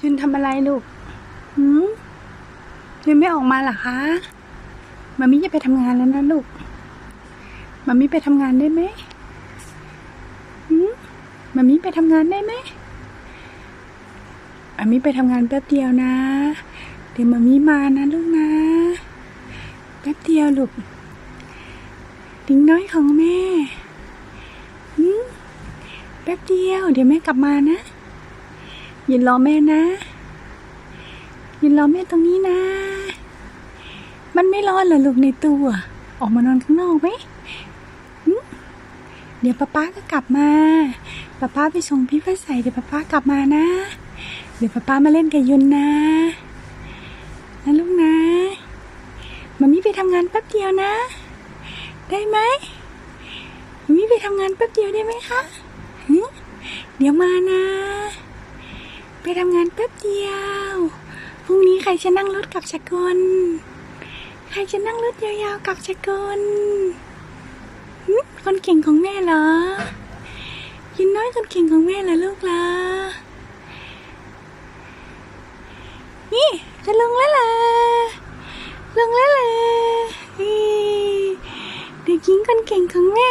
ยุนทำอะไรลูกหืมยุนไม่ออกมาหรอคะมามิจะไปทำงานแล้วนะลูกมามิไปทำงานได้ไหมหืมมามิไปทำงานได้ไหมมามิไปทำงานแป๊บเดียวนะ เดี๋ยวมามิมานะลูกนะ แป๊บเดียวลูกดิ้งน้อยของแม่หืมแป๊บเดียว เดี๋ยวแม่กลับมานะ ยืนรอแม่นะยืนรอแม่ตรงนี้นะ มันไม่ร้อนเหรอลูกในตัว ออกมานอนข้างนอกไหมเดี๋ยวป้าป้าก็กลับมาป้าป้าไปส่งพี่ฟ้าใสเดี๋ยวป้าป้ากลับมานะ เดี๋ยวป้าป้ามาเล่นกับยุนนะนะลูกนะมามีไปทำงานแป๊บเดียวนะ ได้ไหมมามีไปทำงานแป๊บเดียวได้ไหมคะเดี๋ยวมานะ ทำงานแป๊บเดียว พรุ่งนี้ใครจะนั่งรถกลับสกล ใครจะนั่งรถยาวๆกลับสกลคนเก่งของแม่เหรอ ยินน้อยคนเก่งของแม่เหรอลูกเหรอนี่จะลงแล้วเหรอลงแล้วเหรอนี่เด็กหญิงคนเก่งของแม่